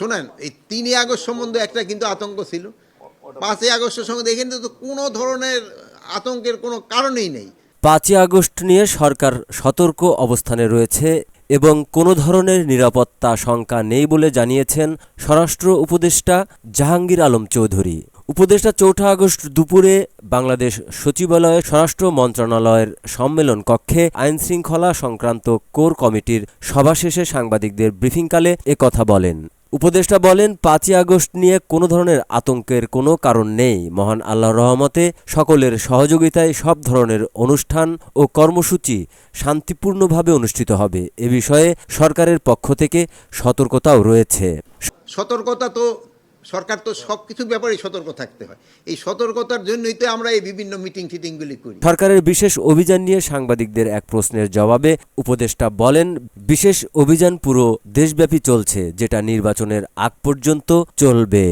শোনেন এই তিনই আগস্ট সম্বন্ধে একটা কিন্তু আতঙ্ক ছিল। পাঁচই আগস্ট সম্বন্ধে এখানে তো কোনো ধরনের আতঙ্কের কোনো কারণেই নেই। পাঁচই আগস্ট নিয়ে সরকার সতর্ক অবস্থানে রয়েছে এবং কোনো ধরনের নিরাপত্তা শঙ্কা নেই বলে জানিয়েছেন স্বরাষ্ট্র উপদেষ্টা জাহাঙ্গীর আলম চৌধুরী। উপদেষ্টা চৌঠা আগস্ট দুপুরে বাংলাদেশ সচিবালয়ে স্বরাষ্ট্র মন্ত্রণালয়ের সম্মেলন কক্ষে আইন শৃঙ্খলা সংক্রান্ত কোর কমিটির সভা শেষে সাংবাদিকদের ব্রিফিংকালে কথা বলেন। উপদেষ্টা বলেন, পাঁচই আগস্ট নিয়ে কোনো ধরনের আতঙ্কের কোনো কারণ নেই। মহান আল্লাহ রহমতে সকলের সহযোগিতায় সব ধরনের অনুষ্ঠান ও কর্মসূচি শান্তিপূর্ণভাবে অনুষ্ঠিত হবে। এ বিষয়ে সরকারের পক্ষ থেকে সতর্কতাও রয়েছে। সতর্কতা তো সরকার তো সব কিছু ব্যাপারে সতর্ক থাকতে হয়। এই সতর্কতার জন্যই তো আমরা এই বিভিন্ন মিটিং টিটিংগুলি করি। সরকারের বিশেষ অভিযান নিয়ে সাংবাদিকদের এক প্রশ্নের জবাবে উপদেষ্টা বলেন, বিশেষ অভিযান পুরো দেশব্যাপী চলছে, যেটা নির্বাচনের আগ পর্যন্ত চলবে।